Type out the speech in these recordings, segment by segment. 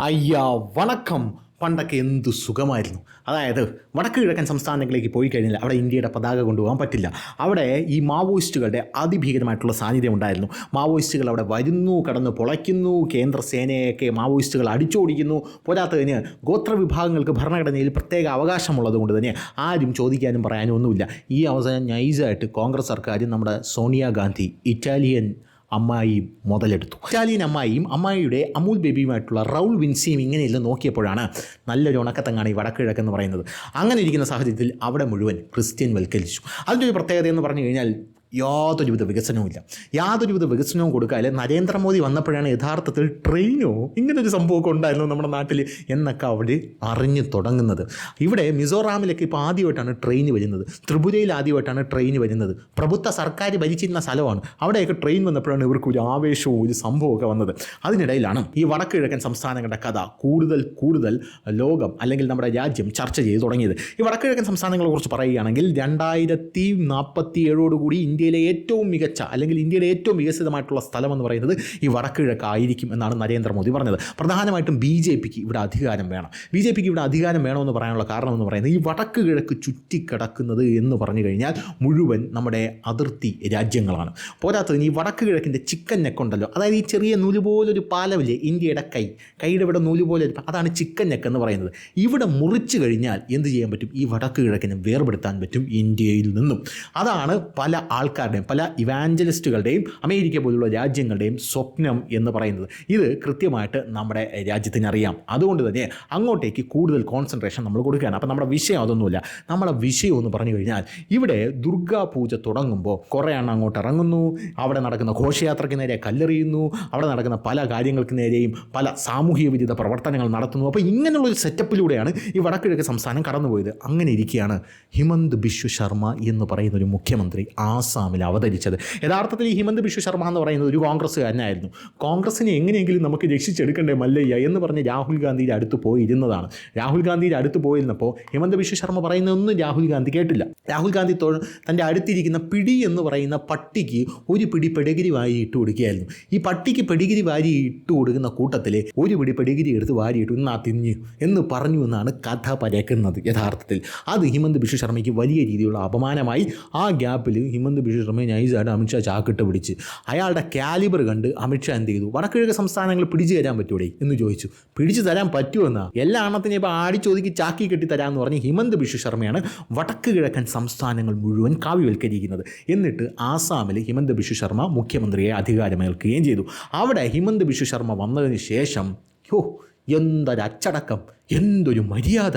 അയ്യാ വണക്കം. പണ്ടൊക്കെ എന്ത് സുഖമായിരുന്നു. അതായത് വടക്ക് കിഴക്കൻ സംസ്ഥാനങ്ങളിലേക്ക് പോയി കഴിഞ്ഞാൽ അവിടെ ഇന്ത്യയുടെ പതാക കൊണ്ടുപോകാൻ പറ്റില്ല. അവിടെ ഈ മാവോയിസ്റ്റുകളുടെ അതിഭീകരമായിട്ടുള്ള സാന്നിധ്യം ഉണ്ടായിരുന്നു. മാവോയിസ്റ്റുകൾ അവിടെ വരുന്നു കടന്ന് പൊളയ്ക്കുന്നു കേന്ദ്ര സേനയൊക്കെ മാവോയിസ്റ്റുകൾ അടിച്ചോടിക്കുന്നു. പോരാത്തതിന് ഗോത്രവിഭാഗങ്ങൾക്ക് ഭരണഘടനയിൽ പ്രത്യേക അവകാശമുള്ളത് കൊണ്ട് തന്നെ ആരും ചോദിക്കാനും പറയാനും ഒന്നുമില്ല. ഈ അവസരം നൈസായിട്ട് കോൺഗ്രസ് സർക്കാരും നമ്മുടെ സോണിയാഗാന്ധി ഇറ്റാലിയൻ അമ്മായിയും മുതലെടുത്തു. ഇറ്റാലിയൻ അമ്മായിയും അമ്മായിയുടെ അമൂൽ ബേബിയുമായിട്ടുള്ള റൗൾ വിൻസിയും ഇങ്ങനെയെല്ലാം നോക്കിയപ്പോഴാണ് നല്ലൊരു ഉണക്കത്തങ്ങാണ് ഈ വടക്കിഴക്കെന്ന് പറയുന്നത്. അങ്ങനെ ഇരിക്കുന്ന സാഹചര്യത്തിൽ അവിടെ മുഴുവൻ ക്രിസ്ത്യൻ വൽക്കരിച്ചു. അതിന്റെ ഒരു പ്രത്യേകത എന്ന് പറഞ്ഞു കഴിഞ്ഞാൽ യാതൊരുവിധ വികസനവുമില്ല. യാതൊരുവിധ വികസനവും കൊടുക്കാതെ നരേന്ദ്രമോദി വന്നപ്പോഴാണ് യഥാർത്ഥത്തിൽ ട്രെയിനോ ഇങ്ങനൊരു സംഭവമൊക്കെ ഉണ്ടായിരുന്നു നമ്മുടെ നാട്ടിൽ എന്നൊക്കെ അവർ അറിഞ്ഞു തുടങ്ങുന്നത്. ഇവിടെ മിസോറാമിലൊക്കെ ഇപ്പോൾ ആദ്യമായിട്ടാണ് ട്രെയിൻ വരുന്നത്. ത്രിപുരയിൽ ആദ്യമായിട്ടാണ് ട്രെയിൻ വരുന്നത്. പ്രഭുത്വ സർക്കാർ ഭരിച്ചിരുന്ന സ്ഥലമാണ്. അവിടെയൊക്കെ ട്രെയിൻ വന്നപ്പോഴാണ് ഇവർക്ക് ഒരു ആവേശവും ഒരു സംഭവമൊക്കെ വന്നത്. അതിനിടയിലാണ് ഈ വടക്ക് കിഴക്കൻ സംസ്ഥാനങ്ങളുടെ കഥ കൂടുതൽ കൂടുതൽ ലോകം അല്ലെങ്കിൽ നമ്മുടെ രാജ്യം ചർച്ച ചെയ്ത് തുടങ്ങിയത്. ഈ വടക്ക് കിഴക്കൻ സംസ്ഥാനങ്ങളെ കുറിച്ച് പറയുകയാണെങ്കിൽ രണ്ടായിരത്തി നാൽപ്പത്തി ഏഴോടുകൂടി ഇന്ത്യയിലെ ഏറ്റവും മികച്ച അല്ലെങ്കിൽ ഇന്ത്യയുടെ ഏറ്റവും വികസിതമായിട്ടുള്ള സ്ഥലമെന്ന് പറയുന്നത് ഈ വടക്കിഴക്കായിരിക്കും എന്നാണ് നരേന്ദ്രമോദി പറഞ്ഞത്. പ്രധാനമായിട്ടും ബി ജെ പിക്ക് ഇവിടെ അധികാരം വേണം. ബി ജെ പിക്ക് ഇവിടെ അധികാരം വേണമെന്ന് പറയാനുള്ള കാരണം എന്ന് പറയുന്നത് ഈ വടക്ക് കിഴക്ക് ചുറ്റിക്കിടക്കുന്നത് എന്ന് പറഞ്ഞു കഴിഞ്ഞാൽ മുഴുവൻ നമ്മുടെ അതിർത്തി രാജ്യങ്ങളാണ്. പോരാത്തതിന് ഈ വടക്ക് കിഴക്കിന്റെ ചിക്കൻ നെക്കുണ്ടല്ലോ അതായത് ഈ ചെറിയ നൂൽ പോലൊരു പാലമില്ലേ ഇന്ത്യയുടെ കൈ. കൈയുടെ ഇവിടെ നൂൽ പോലെ അതാണ് ചിക്കൻ നെക്ക് എന്ന് പറയുന്നത്. ഇവിടെ മുറിച്ചു കഴിഞ്ഞാൽ എന്ത് ചെയ്യാൻ പറ്റും? ഈ വടക്ക് കിഴക്കിനെ വേർപെടുത്താൻ പറ്റും ഇന്ത്യയിൽ നിന്നും. അതാണ് പല ആൾക്കാരുടെയും പല ഇവാഞ്ചലിസ്റ്റുകളുടെയും അമേരിക്ക പോലുള്ള രാജ്യങ്ങളുടെയും സ്വപ്നം എന്ന് പറയുന്നത്. ഇത് കൃത്യമായിട്ട് നമ്മുടെ രാജ്യത്തിന് അറിയാം. അതുകൊണ്ട് തന്നെ അങ്ങോട്ടേക്ക് കൂടുതൽ കോൺസെൻട്രേഷൻ നമ്മൾ കൊടുക്കുകയാണ്. അപ്പോൾ നമ്മുടെ വിഷയം അതൊന്നുമില്ല. നമ്മുടെ വിഷയം എന്ന് പറഞ്ഞു കഴിഞ്ഞാൽ ഇവിടെ ദുർഗാ പൂജ തുടങ്ങുമ്പോൾ കുറേ എണ്ണം അങ്ങോട്ട് ഇറങ്ങുന്നു. അവിടെ നടക്കുന്ന ഘോഷയാത്രയ്ക്ക് നേരെ കല്ലെറിയുന്നു. അവിടെ നടക്കുന്ന പല കാര്യങ്ങൾക്ക് നേരെയും പല സാമൂഹിക വിരുദ്ധ പ്രവർത്തനങ്ങൾ നടത്തുന്നു. അപ്പോൾ ഇങ്ങനെയുള്ള ഒരു സെറ്റപ്പിലൂടെയാണ് ഈ വടക്കിഴക്ക് സംസ്ഥാനം കടന്നുപോയത്. അങ്ങനെ ഇരിക്കുകയാണ് ഹിമന്ത് ബിശ്വ ശർമ്മ എന്ന് പറയുന്ന ഒരു മുഖ്യമന്ത്രി ആസാമിൽ അവതരിച്ചത്. യഥാർത്ഥത്തിൽ ഈ ഹിമന്ത് ബിശ്വ ശർമ്മ എന്ന് പറയുന്നത് ഒരു കോൺഗ്രസ്സുകാരനായിരുന്നു. കോൺഗ്രസിനെ എങ്ങനെയെങ്കിലും നമുക്ക് രക്ഷിച്ചെടുക്കണ്ടേ മല്ലയ്യ എന്ന് പറഞ്ഞ് രാഹുൽ ഗാന്ധിയുടെ അടുത്ത് പോയിരുന്നതാണ്. രാഹുൽ ഗാന്ധിയുടെ അടുത്ത് പോയിരുന്നപ്പോൾ ഹിമന്ത് ബിശ്വ ശർമ്മ പറയുന്നതൊന്നും രാഹുൽ ഗാന്ധി കേട്ടില്ല. രാഹുൽ ഗാന്ധി തന്റെ അടുത്തിരിക്കുന്ന പിടി എന്ന് പറയുന്ന പട്ടിക്ക് ഒരു പിടി പെടകിരി വാരി ഇട്ട് കൊടുക്കുകയായിരുന്നു. ഈ പട്ടിക്ക് പെടികിരി വാരി ഇട്ട് കൊടുക്കുന്ന കൂട്ടത്തിൽ ഒരു പിടി പെടികിരി എടുത്ത് വാരിയിട്ട് എന്നാ തിഞ്ഞു എന്ന് പറഞ്ഞു എന്നാണ് കഥ പരക്കുന്നത് യഥാർത്ഥത്തിൽ. അത് ഹിമന്ത് ബിശ്വ ശർമ്മയ്ക്ക് വലിയ രീതിയിലുള്ള അപമാനമായി ആ ഗ്യാപ്പിൽ ഹിമന്ത് ബിശ്വ ശർമ്മയെ നൈസായിട്ട് അമിത്ഷാ ചാക്കിട്ട് പിടിച്ച് അയാളുടെ കാലിബർ കണ്ട് അമിത്ഷാ എന്ത് ചെയ്തു? വടക്കിഴക്ക് സംസ്ഥാനങ്ങൾ പിടിച്ചു തരാൻ പറ്റൂടെ എന്ന് ചോദിച്ചു. പിടിച്ചു തരാൻ പറ്റുമെന്നാ എല്ലാ എണ്ണത്തിനെ ഇപ്പോൾ ആടിച്ചൊതുക്കി ചാക്കി കെട്ടി തരാമെന്ന് പറഞ്ഞ് ഹിമന്ത് ബിശ്വ ശർമ്മയാണ് വടക്ക് കിഴക്കൻ സംസ്ഥാനങ്ങൾ മുഴുവൻ കാവ്യവൽക്കരിക്കുന്നത്. എന്നിട്ട് ആസാമിൽ ഹിമന്ത് ബിശ്വ ശർമ്മ മുഖ്യമന്ത്രിയെ അധികാരമേൽക്കുകയും ചെയ്തു. അവിടെ ഹിമന്ത് ബിശ്വ ശർമ്മ വന്നതിന് ശേഷം യോ എന്തൊരു അച്ചടക്കം എന്തൊരു മര്യാദ.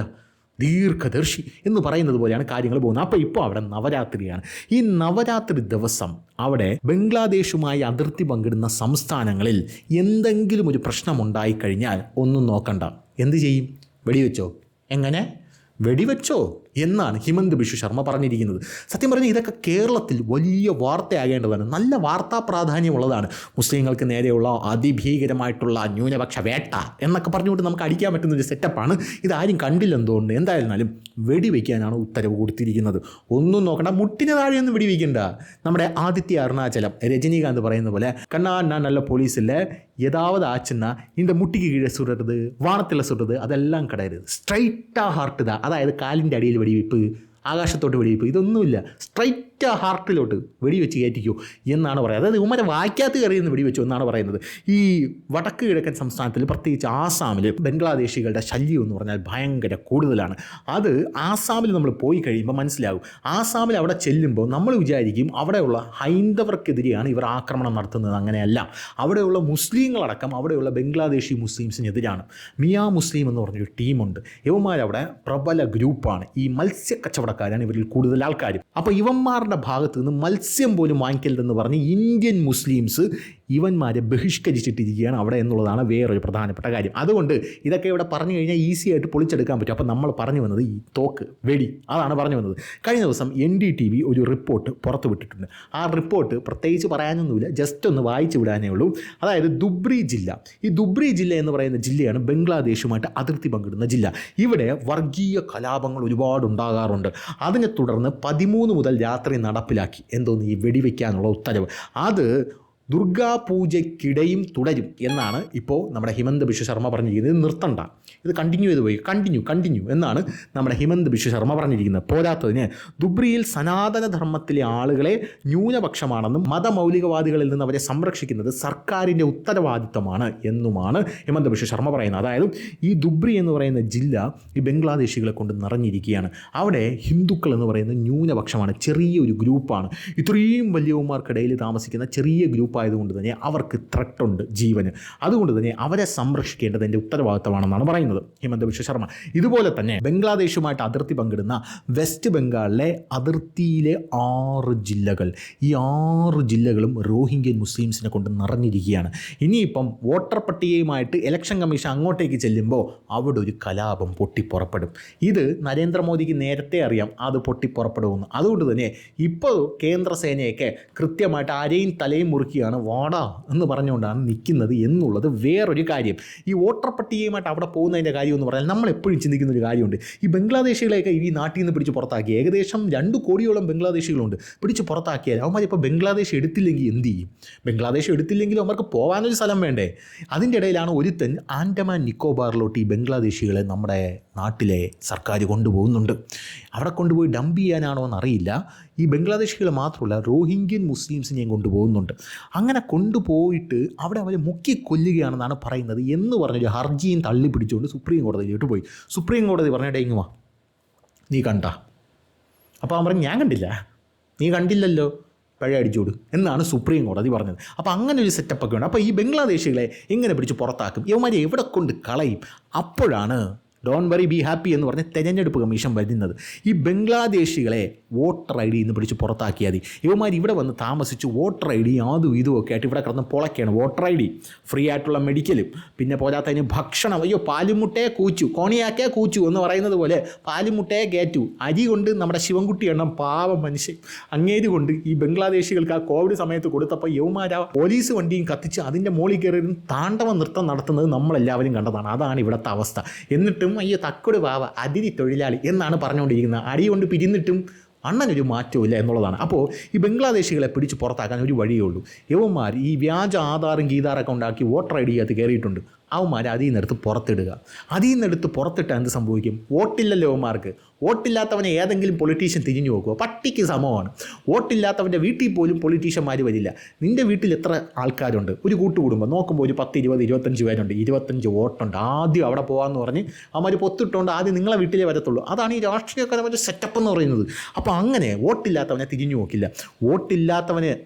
ദീർഘദർശി എന്ന് പറയുന്നത് പോലെയാണ് കാര്യങ്ങൾ പോകുന്നത്. അപ്പോൾ ഇപ്പോൾ അവിടെ നവരാത്രിയാണ്. ഈ നവരാത്രി ദിവസം അവിടെ ബംഗ്ലാദേശുമായി അതിർത്തി പങ്കിടുന്ന സംസ്ഥാനങ്ങളിൽ എന്തെങ്കിലും ഒരു പ്രശ്നമുണ്ടായി കഴിഞ്ഞാൽ ഒന്നും നോക്കണ്ട. എന്ത് ചെയ്യും? വെടിവെച്ചോ? എങ്ങനെ? വെടിവെച്ചോ? എന്നാണ് ഹിമന്ത് ബിഷു ശർമ്മ പറഞ്ഞിരിക്കുന്നത്. സത്യം പറഞ്ഞാൽ ഇതൊക്കെ കേരളത്തിൽ വലിയ വാർത്തയാകേണ്ടതാണ്. നല്ല വാർത്താ പ്രാധാന്യമുള്ളതാണ്. മുസ്ലിങ്ങൾക്ക് നേരെയുള്ള അതിഭീകരമായിട്ടുള്ള ന്യൂനപക്ഷ വേട്ട എന്നൊക്കെ പറഞ്ഞുകൊണ്ട് നമുക്ക് അടിക്കാൻ പറ്റുന്ന ഒരു സെറ്റപ്പാണ്. ഇതാരും കണ്ടില്ലെന്തുകൊണ്ട്? എന്തായിരുന്നാലും വെടിവെക്കാനാണ് ഉത്തരവ് കൊടുത്തിരിക്കുന്നത്. ഒന്നും നോക്കണ്ട. മുട്ടിന് താഴെയൊന്നും വെടിവെക്കണ്ട. നമ്മുടെ ആദിത്യ അരുണാചലം രജനീകാന്ത് പറയുന്ന പോലെ കണ്ണാ നല്ല പോലീസിലെ ஏதாவது ஆச்சுன்னா இந்த முட்டிக்கு கீழே சுடுறது வானத்தில் சுடுறது அதெல்லாம் கிடையாது. ஸ்ட்ரைட்டாக ஹார்ட்டு தான். அதாவது காலிൻ്റെ அடியில் வடிவிப்பு ആകാശത്തോട്ട് വെടിവെപ്പ്. ഇതൊന്നുമില്ല. സ്ട്രൈറ്റ് ഹാർട്ടിലോട്ട് വെടിവെച്ച് കയറ്റിക്കൂ എന്നാണ് പറയുന്നത്. അതായത് ഉമ്മരെ വായിക്കാത്ത കയറിയെന്ന് വെടിവെച്ചു എന്നാണ് പറയുന്നത്. ഈ വടക്ക് കിഴക്കൻ സംസ്ഥാനത്തിൽ പ്രത്യേകിച്ച് ആസാമിൽ ബംഗ്ലാദേശികളുടെ ശല്യം എന്ന് പറഞ്ഞാൽ ഭയങ്കര കൂടുതലാണ്. അത് ആസാമിൽ നമ്മൾ പോയി കഴിയുമ്പോൾ മനസ്സിലാകും. ആസാമിൽ അവിടെ ചെല്ലുമ്പോൾ നമ്മൾ വിചാരിക്കും അവിടെയുള്ള ഹൈന്ദവർക്കെതിരെയാണ് ഇവർ ആക്രമണം നടത്തുന്നത്. അങ്ങനെയല്ല. അവിടെയുള്ള മുസ്ലിങ്ങളടക്കം അവിടെയുള്ള ബംഗ്ലാദേശി മുസ്ലിംസിനെതിരാണ്. മിയാ മുസ്ലിം എന്ന് പറഞ്ഞൊരു ടീമുണ്ട്. ഇവന്മാരവിടെ പ്രബല ഗ്രൂപ്പാണ്. ഈ മത്സ്യ കച്ചവടക്കാരാണ് ഇവരിൽ കൂടുതൽ ആൾക്കാർ അപ്പോൾ ഇവന്മാരുടെ ഭാഗത്ത് നിന്ന് മത്സ്യം പോലും വാങ്ങിക്കരുതെന്ന് പറഞ്ഞ് ഇന്ത്യൻ മുസ്ലിംസ് ഇവന്മാരെ ബഹിഷ്കരിച്ചിട്ടിരിക്കുകയാണ് അവിടെ എന്നുള്ളതാണ് വേറൊരു പ്രധാനപ്പെട്ട കാര്യം. അതുകൊണ്ട് ഇതൊക്കെ ഇവിടെ പറഞ്ഞു കഴിഞ്ഞാൽ ഈസി ആയിട്ട് പൊളിച്ചെടുക്കാൻ പറ്റും. അപ്പം നമ്മൾ പറഞ്ഞു വന്നത് ഈ തോക്ക് വെടി അതാണ് പറഞ്ഞു വന്നത്. കഴിഞ്ഞ ദിവസം എൻ ഡി ടി വി ഒരു റിപ്പോർട്ട് പുറത്തുവിട്ടിട്ടുണ്ട് ആ റിപ്പോർട്ട് പ്രത്യേകിച്ച് പറയാനൊന്നുമില്ല. ജസ്റ്റ് ഒന്ന് വായിച്ചു വിടാനേ ഉള്ളൂ. അതായത് ദുബ്രി ജില്ല. ഈ ദുബ്രി ജില്ല എന്ന് പറയുന്ന ജില്ലയാണ് ബംഗ്ലാദേശുമായിട്ട് അതിർത്തി പങ്കിടുന്ന ജില്ല. ഇവിടെ വർഗീയ കലാപങ്ങൾ ഒരുപാട് ഉണ്ടാകാറുണ്ട്. അതിനെ തുടർന്ന് പതിമൂന്ന് മുതൽ രാത്രി നടപ്പിലാക്കി എന്തോന്ന് ഈ വെടിവെക്കാനുള്ള ഉത്തരവ്. അത് ദുർഗാ പൂജയ്ക്കിടയും തുടരും എന്നാണ് ഇപ്പോൾ നമ്മുടെ ഹിമന്ത് ബിശ്വ ശർമ്മ പറഞ്ഞിരിക്കുന്നത്. ഇത് നിർത്തണ്ട. ഇത് കണ്ടിന്യൂ ചെയ്ത് പോയി. കണ്ടിന്യൂ കണ്ടിന്യൂ എന്നാണ് നമ്മുടെ ഹിമന്ത് ബിശ്വ ശർമ്മ പറഞ്ഞിരിക്കുന്നത്. പോരാത്തതിന് ദുബ്രിയിൽ സനാതന ധർമ്മത്തിലെ ആളുകളെ ന്യൂനപക്ഷമാണെന്നും മതമൗലികവാദികളിൽ നിന്ന് അവരെ സംരക്ഷിക്കുന്നത് സർക്കാരിന്റെ ഉത്തരവാദിത്തമാണ് എന്നുമാണ് ഹിമന്ത് ബിശ്വ ശർമ്മ പറയുന്നത്. അതായത് ഈ ദുബ്രി എന്ന് പറയുന്ന ജില്ല ഈ ബംഗ്ലാദേശികളെ കൊണ്ട് നിറഞ്ഞിരിക്കുകയാണ്. അവിടെ ഹിന്ദുക്കൾ എന്ന് പറയുന്നത് ന്യൂനപക്ഷമാണ്. ചെറിയൊരു ഗ്രൂപ്പാണ്. ഇത്രയും വലിയവന്മാർക്കിടയിൽ താമസിക്കുന്ന ചെറിയ ഗ്രൂപ്പ് ആയതുകൊണ്ട് തന്നെ അവർക്ക് ത്രട്ടുണ്ട് ജീവന്. അതുകൊണ്ട് തന്നെ അവരെ സംരക്ഷിക്കേണ്ടത് എന്റെ ഉത്തരവാദിത്തമാണെന്നാണ് പറയുന്നത്. ഹിമന്ത ബിശ്വ ശർമ്മ. ഇതുപോലെ തന്നെ ബംഗ്ലാദേശുമായിട്ട് അതിർത്തി പങ്കിടുന്ന വെസ്റ്റ് ബംഗാളിലെ അതിർത്തിയിലെ ആറ് ജില്ലകൾ. ഈ ആറ് ജില്ലകളും റോഹിംഗ്യൻ മുസ്ലിംസിനെ കൊണ്ട് നിറഞ്ഞിരിക്കുകയാണ്. ഇനിയിപ്പം വോട്ടർ പട്ടികയുമായിട്ട് ഇലക്ഷൻ കമ്മീഷൻ അങ്ങോട്ടേക്ക് ചെല്ലുമ്പോൾ അവിടെ ഒരു കലാപം പൊട്ടിപ്പുറപ്പെടും. ഇത് നരേന്ദ്രമോദിക്ക് നേരത്തെ അറിയാം അത് പൊട്ടിപ്പുറപ്പെടുമെന്ന്. അതുകൊണ്ട് തന്നെ ഇപ്പോൾ കേന്ദ്ര സേനയൊക്കെ കൃത്യമായിട്ട് ആരെയും തലയും മുറുക്കിയാണ് വാടാ എന്ന് പറഞ്ഞുകൊണ്ടാണ് നിൽക്കുന്നത് എന്നുള്ളത് വേറൊരു കാര്യം. ഈ വോട്ടർ പട്ടികയുമായിട്ട് അവിടെ പോകുന്നതിന്റെ കാര്യം എന്ന് പറഞ്ഞാൽ നമ്മൾ എപ്പോഴും ചിന്തിക്കുന്ന ഒരു കാര്യമുണ്ട്. ഈ ബംഗ്ലാദേശികളെയൊക്കെ ഈ നാട്ടിൽ നിന്ന് പിടിച്ച് പുറത്താക്കി. ഏകദേശം രണ്ട് കോടിയോളം ബംഗ്ലാദേശികളുണ്ട്. പിടിച്ച് പുറത്താക്കിയാൽ അവന്മാർ ഇപ്പോൾ ബംഗ്ലാദേശ് എടുത്തില്ലെങ്കിൽ എന്ത് ചെയ്യും? ബംഗ്ലാദേശ് എടുത്തില്ലെങ്കിൽ അവർക്ക് പോകാനൊരു സ്ഥലം വേണ്ടേ? അതിന്റെ ഇടയിലാണ് ഒരുത്തൻ ആൻഡമാൻ നിക്കോബാറിലോട്ട് ഈ ബംഗ്ലാദേശികളെ നമ്മുടെ നാട്ടിലെ സർക്കാർ കൊണ്ടുപോകുന്നുണ്ട്. അവിടെ കൊണ്ടുപോയി ഡംപ് ചെയ്യാനാണോ എന്നറിയില്ല. ഈ ബംഗ്ലാദേശികൾ മാത്രമല്ല റോഹിംഗ്യൻ മുസ്ലിംസിനെയും കൊണ്ടുപോകുന്നുണ്ട്. അങ്ങനെ കൊണ്ടുപോയിട്ട് അവിടെ അവരെ മുക്കി കൊല്ലുകയാണെന്നാണ് പറയുന്നത് എന്ന് പറഞ്ഞൊരു ഹർജിയും തള്ളി പിടിച്ചുകൊണ്ട് സുപ്രീം കോടതിയിലോട്ട് പോയി. സുപ്രീം കോടതി പറഞ്ഞിട്ട് ഇങ്ങ് വാ. നീ കണ്ട. അപ്പോൾ അവൻ പറഞ്ഞു ഞാൻ കണ്ടില്ല. നീ കണ്ടില്ലല്ലോ. പഴയ അടിച്ചോട്. എന്നാണ് സുപ്രീം കോടതി പറഞ്ഞത്. അപ്പോൾ അങ്ങനെ ഒരു സെറ്റപ്പൊക്കെ ഉണ്ട്. അപ്പോൾ ഈ ബംഗ്ലാദേശികളെ എങ്ങനെ പിടിച്ച് പുറത്താക്കും? ഇവന്മാരെ എവിടെ കൊണ്ട് കളയും? അപ്പോഴാണ് ഡോൺ വറി ബി ഹാപ്പി എന്ന് പറഞ്ഞ് തെരഞ്ഞെടുപ്പ് കമ്മീഷൻ വരുന്നത്. ഈ ബംഗ്ലാദേശികളെ വോട്ടർ ഐ ഡി ഇന്ന് പിടിച്ച് പുറത്താക്കിയാൽ മതി. ഇവന്മാർ ഇവിടെ വന്ന് താമസിച്ച് വോട്ടർ ഐ ഡി അതും ഇതും ഒക്കെ ആയിട്ട് ഇവിടെ കിടന്ന് പൊളയ്ക്കുകയാണ് വോട്ടർ ഐ ഡി. ഫ്രീ ആയിട്ടുള്ള മെഡിക്കലും പിന്നെ പോരാത്തതിന് ഭക്ഷണം. അയ്യോ പാലുമുട്ടയെ കൂച്ചു കോണിയാക്കേ കൂച്ചു എന്ന് പറയുന്നത് പോലെ പാലുമുട്ടയെ കയറ്റു. അരി കൊണ്ട് നമ്മുടെ ശിവൻകുട്ടി എണ്ണം പാവം മനുഷ്യൻ. അങ്ങേത് കൊണ്ട് ഈ ബംഗ്ലാദേശികൾക്ക് ആ കോവിഡ് സമയത്ത് കൊടുത്തപ്പോൾ യൗമാര പോലീസ് വണ്ടിയും കത്തിച്ച് അതിന്റെ മോളിൽ കയറി താണ്ഡവ നൃത്തം നടത്തുന്നത് നമ്മളെല്ലാവരും കണ്ടതാണ്. അതാണ് ഇവിടുത്തെ അവസ്ഥ. എന്നിട്ടും അയ്യോ തക്കൊട് പാവ അതിഥി തൊഴിലാളി എന്നാണ് പറഞ്ഞുകൊണ്ടിരിക്കുന്നത്. അടി കൊണ്ട് പിരിന്നിട്ടും അണ്ണനൊരു മാറ്റമില്ല എന്നുള്ളതാണ്. അപ്പോൾ ഈ ബംഗ്ലാദേശികളെ പിടിച്ച് പുറത്താക്കാൻ ഒരു വഴിയേ ഉള്ളൂ. യവന്മാർ ഈ വ്യാജ ആധാറും ഗീതാറൊക്കെ ഉണ്ടാക്കി വോട്ടർ ഐ ഡി അകത്ത് കയറിയിട്ടുണ്ട്. അവന്മാർ അതിൽ നിന്നെടുത്ത് പുറത്തിടുക. അതിൽ നിന്നെടുത്ത് പുറത്തിട്ടാൽ എന്ത് സംഭവിക്കും? വോട്ടില്ലല്ലോ അവന്മാർക്ക് വോട്ടില്ലാത്തവനെ ഏതെങ്കിലും പൊളിറ്റീഷ്യൻ തിരിഞ്ഞു നോക്കുക. പട്ടിക്ക് സമമാണ്. വോട്ടില്ലാത്തവന്റെ വീട്ടിൽ പോലും പൊളിറ്റീഷ്യന്മാർ വരില്ല. നിന്റെ വീട്ടിൽ എത്ര ആൾക്കാരുണ്ട്? ഒരു കൂട്ടുകുടുംബം. നോക്കുമ്പോൾ ഒരു പത്ത് ഇരുപത് ഇരുപത്തഞ്ച് പേരുണ്ട്. ഇരുപത്തഞ്ച് വോട്ടുണ്ട്. ആദ്യം അവിടെ പോകാമെന്ന് പറഞ്ഞ് അവന്മാർ പൊത്തിട്ടുകൊണ്ട് ആദ്യം നിങ്ങളെ വീട്ടിലേ വരത്തുള്ളൂ. അതാണ് ഈ രാഷ്ട്രീയക്കാരന്റെ സെറ്റപ്പ് എന്ന് പറയുന്നത്. അപ്പോൾ അങ്ങനെ വോട്ടില്ലാത്തവനെ തിരിഞ്ഞു നോക്കില്ല. വോട്ടില്ലാത്തവനെ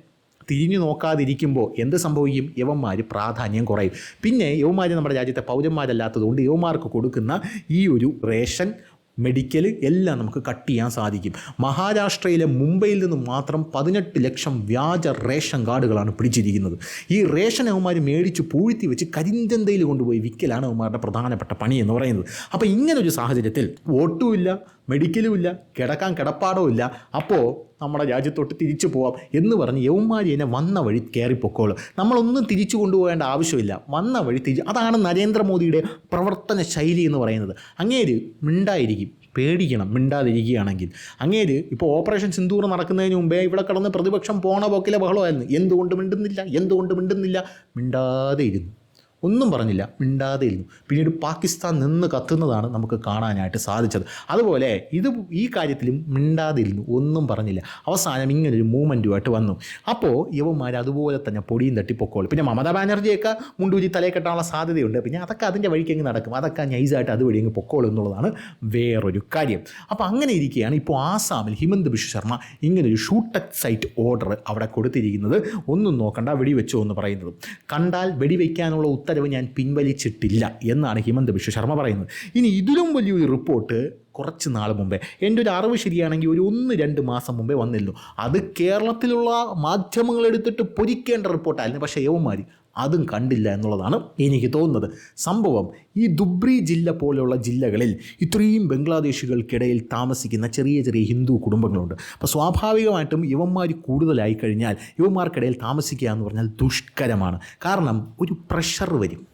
തിരിഞ്ഞു നോക്കാതിരിക്കുമ്പോൾ എന്ത് സംഭവിക്കും? യവന്മാർ പ്രാധാന്യം കുറയും. പിന്നെ യവന്മാർ നമ്മുടെ രാജ്യത്തെ പൗരന്മാരല്ലാത്തതുകൊണ്ട് യവന്മാർക്ക് കൊടുക്കുന്ന ഈ ഒരു റേഷൻ മെഡിക്കൽ എല്ലാം നമുക്ക് കട്ട് ചെയ്യാൻ സാധിക്കും. മഹാരാഷ്ട്രയിലെ മുംബൈയിൽ നിന്ന് മാത്രം പതിനെട്ട് ലക്ഷം വ്യാജ റേഷൻ കാർഡുകളാണ് പിടിച്ചിരിക്കുന്നത്. ഈ റേഷൻ അവന്മാർ മേടിച്ച് പൂഴ്ത്തി വെച്ച് കരിഞ്ചന്തയിൽ കൊണ്ടുപോയി വിൽക്കലാണ് അവന്മാരുടെ പ്രധാനപ്പെട്ട പണി എന്ന് പറയുന്നത്. അപ്പോൾ ഇങ്ങനൊരു സാഹചര്യത്തിൽ വോട്ടും ഇല്ല മെഡിക്കലും ഇല്ല കിടക്കാൻ കിടപ്പാടവും ഇല്ല അപ്പോൾ നമ്മുടെ രാജ്യത്തോട്ട് തിരിച്ചു പോവാം എന്ന് പറഞ്ഞ് യവന്മാരി എന്നെ വന്ന വഴി കയറിപ്പോക്കോളും. നമ്മളൊന്നും തിരിച്ചു കൊണ്ടുപോകേണ്ട ആവശ്യമില്ല. വന്ന വഴി തിരിച്ച് അതാണ് നരേന്ദ്രമോദിയുടെ പ്രവർത്തന ശൈലി എന്ന് പറയുന്നത്. അങ്ങേര് മിണ്ടായിരിക്കും പേടിക്കണം മിണ്ടാതിരിക്കുകയാണെങ്കിൽ. അങ്ങേര് ഇപ്പോൾ ഓപ്പറേഷൻ സിന്ദൂർ നടക്കുന്നതിന് മുമ്പേ ഇവിടെ കടന്ന് പ്രതിപക്ഷം പോണ പോക്കിലെ ബഹളമായിരുന്നു. എന്തുകൊണ്ട് മിണ്ടുന്നില്ല? എന്തുകൊണ്ട് മിണ്ടുന്നില്ല? മിണ്ടാതെ ഇരുന്നു. ഒന്നും പറഞ്ഞില്ല മിണ്ടാതെ ഇരുന്നു. പിന്നീട് പാകിസ്ഥാൻ നിന്ന് കത്തുന്നതാണ് നമുക്ക് കാണാനായിട്ട് സാധിച്ചത്. അതുപോലെ ഇത് ഈ കാര്യത്തിലും മിണ്ടാതിരുന്നു ഒന്നും പറഞ്ഞില്ല. അവസാനം ഇങ്ങനൊരു മൂവ്മെന്റുമായിട്ട് വന്നു. അപ്പോൾ യുവന്മാർ അതുപോലെ തന്നെ പൊടിയും തട്ടിപ്പൊക്കോളും. പിന്നെ മമതാ ബാനർജിയൊക്കെ മുണ്ടൂരി തലയെ കെട്ടാനുള്ള സാധ്യതയുണ്ട്. പിന്നെ അതൊക്കെ അതിന്റെ വഴിക്ക് അങ്ങ് നടക്കും? അതൊക്കെ നൈസായിട്ട് അതുവഴി അങ്ങ് പൊക്കോളും എന്നുള്ളതാണ് വേറൊരു കാര്യം. അപ്പോൾ അങ്ങനെ ഇരിക്കുകയാണ് ഇപ്പോൾ ആസാമിൽ ഹിമന്ത് ബിശ്വ ശർമ്മ ഇങ്ങനൊരു ഷൂട്ട് സൈറ്റ് ഓർഡർ അവിടെ കൊടുത്തിരിക്കുന്നത്. ഒന്നും നോക്കണ്ട വെടിവെച്ചോ എന്ന് പറയുന്നത്. കണ്ടാൽ വെടിവെക്കാനുള്ള ഉത്തരവ് ഞാൻ പിൻവലിച്ചിട്ടില്ല എന്നാണ് ഹിമന്ത് ബിശ്വ ശർമ്മ പറയുന്നത്. ഇനി ഇതിലും വലിയൊരു റിപ്പോർട്ട് കുറച്ച് നാൾ മുമ്പേ എന്റെ ഒരു അറിവ് ശരിയാണെങ്കിൽ ഒരു ഒന്ന് രണ്ട് മാസം മുമ്പേ വന്നിരുന്നു. അത് കേരളത്തിലുള്ള മാധ്യമങ്ങൾ എടുത്തിട്ട് പൊരിക്കേണ്ട റിപ്പോർട്ടായിരുന്നു പക്ഷേ യവന്മാർ അതും കണ്ടില്ല എന്നുള്ളതാണ് എനിക്ക് തോന്നുന്നത്. സംഭവം ഈ ദുബ്രി ജില്ല പോലെയുള്ള ജില്ലകളിൽ ഇത്രയും ബംഗ്ലാദേശികൾക്കിടയിൽ താമസിക്കുന്ന ചെറിയ ചെറിയ ഹിന്ദു കുടുംബങ്ങളുണ്ട്. അപ്പോൾ സ്വാഭാവികമായിട്ടും യുവന്മാർ കൂടുതലായി കഴിഞ്ഞാൽ യുവന്മാർക്കിടയിൽ താമസിക്കുക എന്ന് പറഞ്ഞാൽ ദുഷ്കരമാണ്. കാരണം ഒരു പ്രഷർ വരും.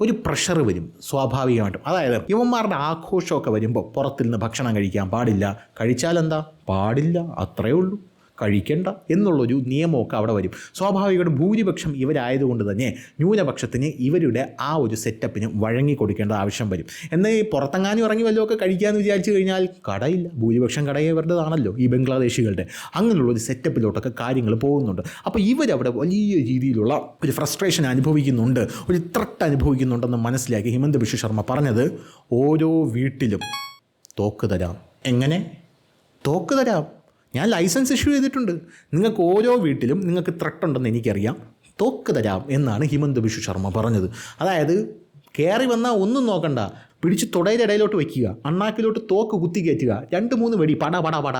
ഒരു പ്രഷർ വരും സ്വാഭാവികമായിട്ടും. അതായത് യുവന്മാരുടെ ആഘോഷമൊക്കെ വരുമ്പോൾ പുറത്തിൽ നിന്ന് ഭക്ഷണം കഴിക്കാൻ പാടില്ല. കഴിച്ചാലെന്താ? പാടില്ല. അത്രയേ ഉള്ളൂ. കഴിക്കേണ്ട എന്നുള്ളൊരു നിയമമൊക്കെ അവിടെ വരും. സ്വാഭാവികമായിട്ടും ഭൂരിപക്ഷം ഇവരായതുകൊണ്ട് തന്നെ ന്യൂനപക്ഷത്തിന് ഇവരുടെ ആ ഒരു സെറ്റപ്പിന് വഴങ്ങി കൊടുക്കേണ്ട ആവശ്യം വരും. എന്നാൽ ഈ പുറത്തെങ്ങാനും ഇറങ്ങി വല്ലതൊക്കെ കഴിക്കാമെന്ന് വിചാരിച്ചു കഴിഞ്ഞാൽ കടയില്ല. ഭൂരിപക്ഷം കടയെ ഇവരുടേതാണല്ലോ ഈ ബംഗ്ലാദേശികളുടെ. അങ്ങനെയുള്ള ഒരു സെറ്റപ്പിലോട്ടൊക്കെ കാര്യങ്ങൾ പോകുന്നുണ്ട്. അപ്പോൾ ഇവരവിടെ വലിയ രീതിയിലുള്ള ഒരു ഫ്രസ്ട്രേഷൻ അനുഭവിക്കുന്നുണ്ട്. ഒരു ത്രട്ട് അനുഭവിക്കുന്നുണ്ടെന്ന് മനസ്സിലാക്കി ഹിമന്ത് ബിശ്വ ശർമ്മ പറഞ്ഞത് ഓരോ വീട്ടിലും തോക്ക് തരാം. എങ്ങനെ? തോക്ക് തരാം. ഞാൻ ലൈസൻസ് ഇഷ്യൂ ചെയ്തിട്ടുണ്ട്. നിങ്ങൾക്ക് ഓരോ വീട്ടിലും നിങ്ങൾക്ക് ത്രട്ടുണ്ടെന്ന് എനിക്കറിയാം. തോക്ക് തരാം എന്നാണ് ഹിമന്ത് ബിശ്വ ശർമ്മ പറഞ്ഞത്. അതായത് കയറി വന്നാൽ ഒന്നും നോക്കണ്ട. പിടിച്ച് തുടയുടെ ഇടയിലോട്ട് വയ്ക്കുക അണ്ണാക്കിലോട്ട് തോക്ക് കുത്തി കയറ്റുക. രണ്ട് മൂന്ന് വെടി. പട പട പട.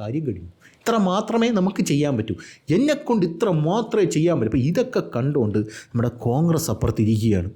കാര്യം കഴിഞ്ഞു ഇത്ര മാത്രമേ നമുക്ക് ചെയ്യാൻ പറ്റൂ. എന്നെക്കൊണ്ട് ഇത്ര മാത്രമേ ചെയ്യാൻ പറ്റൂ. അപ്പോൾ ഇതൊക്കെ കണ്ടുകൊണ്ട് നമ്മുടെ കോൺഗ്രസ് അപ്പുറത്തിരിക്കുകയാണ്.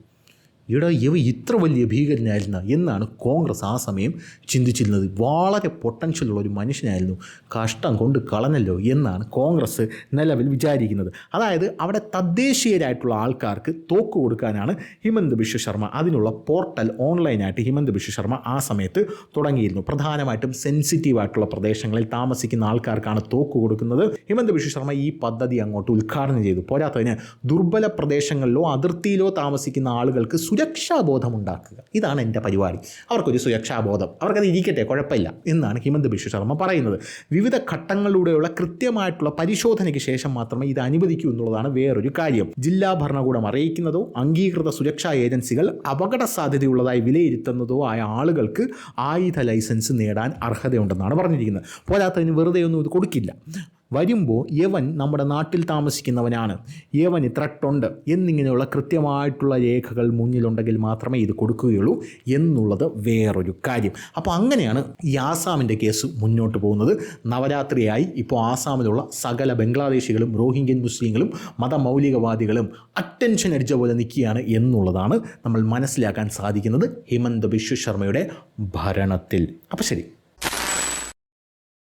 ഇവിടെ ഇവ ഇത്ര വലിയ ഭീകരനായിരുന്ന? എന്നാണ് കോൺഗ്രസ് ആ സമയം ചിന്തിച്ചിരുന്നത്. വളരെ പൊട്ടൻഷ്യലുള്ള ഒരു മനുഷ്യനായിരുന്നു. കഷ്ടം കൊണ്ട് കളഞ്ഞല്ലോ എന്നാണ് കോൺഗ്രസ് നിലവിൽ വിചാരിക്കുന്നത്. അതായത് അവിടെ തദ്ദേശീയരായിട്ടുള്ള ആൾക്കാർക്ക് തോക്ക് കൊടുക്കാനാണ് ഹിമന്ത് ബിശ്വ ശർമ്മ. അതിനുള്ള പോർട്ടൽ ഓൺലൈനായിട്ട് ഹിമന്ത് ബിശ്വ ശർമ്മ ആ സമയത്ത് തുടങ്ങിയിരുന്നു. പ്രധാനമായിട്ടും സെൻസിറ്റീവ് ആയിട്ടുള്ള പ്രദേശങ്ങളിൽ താമസിക്കുന്ന ആൾക്കാർക്കാണ് തോക്ക് കൊടുക്കുന്നത്. ഹിമന്ത് ബിശ്വ ശർമ്മ ഈ പദ്ധതി അങ്ങോട്ട് ഉദ്ഘാടനം ചെയ്തു. പോരാത്തതിന് ദുർബല പ്രദേശങ്ങളിലോ അതിർത്തിയിലോ താമസിക്കുന്ന ആളുകൾക്ക് സുരക്ഷാബോധം ഉണ്ടാക്കുക ഇതാണ് എന്റെ പരിപാടി. അവർക്കൊരു സുരക്ഷാബോധം. അവർക്കത് ഇരിക്കട്ടെ കുഴപ്പമില്ല എന്നാണ് ഹിമന്ത് ബിശ്വ ശർമ്മ പറയുന്നത്. വിവിധ ഘട്ടങ്ങളിലൂടെയുള്ള കൃത്യമായിട്ടുള്ള പരിശോധനയ്ക്ക് ശേഷം മാത്രമേ ഇത് അനുവദിക്കൂ എന്നുള്ളതാണ് വേറൊരു കാര്യം. ജില്ലാ ഭരണകൂടം അറിയിക്കുന്നതോ അംഗീകൃത സുരക്ഷാ ഏജൻസികൾ അപകട സാധ്യതയുള്ളതായി വിലയിരുത്തുന്നതോ ആയ ആളുകൾക്ക് ആയുധ ലൈസൻസ് നേടാൻ അർഹതയുണ്ടെന്നാണ് പറഞ്ഞിരിക്കുന്നത്. പോരാത്തതിന് വെറുതെ ഒന്നും ഇത് കൊടുക്കില്ല. വരുമ്പോൾ യവൻ നമ്മുടെ നാട്ടിൽ താമസിക്കുന്നവനാണ്. യവന് ത്രട്ടുണ്ട് എന്നിങ്ങനെയുള്ള കൃത്യമായിട്ടുള്ള രേഖകൾ മുന്നിലുണ്ടെങ്കിൽ മാത്രമേ ഇത് കൊടുക്കുകയുള്ളൂ എന്നുള്ളത് വേറൊരു കാര്യം. അപ്പോൾ അങ്ങനെയാണ് ഈ ആസാമിന്റെ കേസ് മുന്നോട്ട് പോകുന്നത്. നവരാത്രിയായി ഇപ്പോൾ ആസാമിലുള്ള സകല ബംഗ്ലാദേശികളും റോഹിംഗ്യൻ മുസ്ലിങ്ങളും മതമൗലികവാദികളും അറ്റൻഷൻ അടിച്ച പോലെ നിൽക്കുകയാണ് എന്നുള്ളതാണ് നമ്മൾ മനസ്സിലാക്കാൻ സാധിക്കുന്നത്. ഹിമന്ത് ബിശ്വ ശർമ്മയുടെ ഭരണത്തിൽ. അപ്പോൾ ശരി.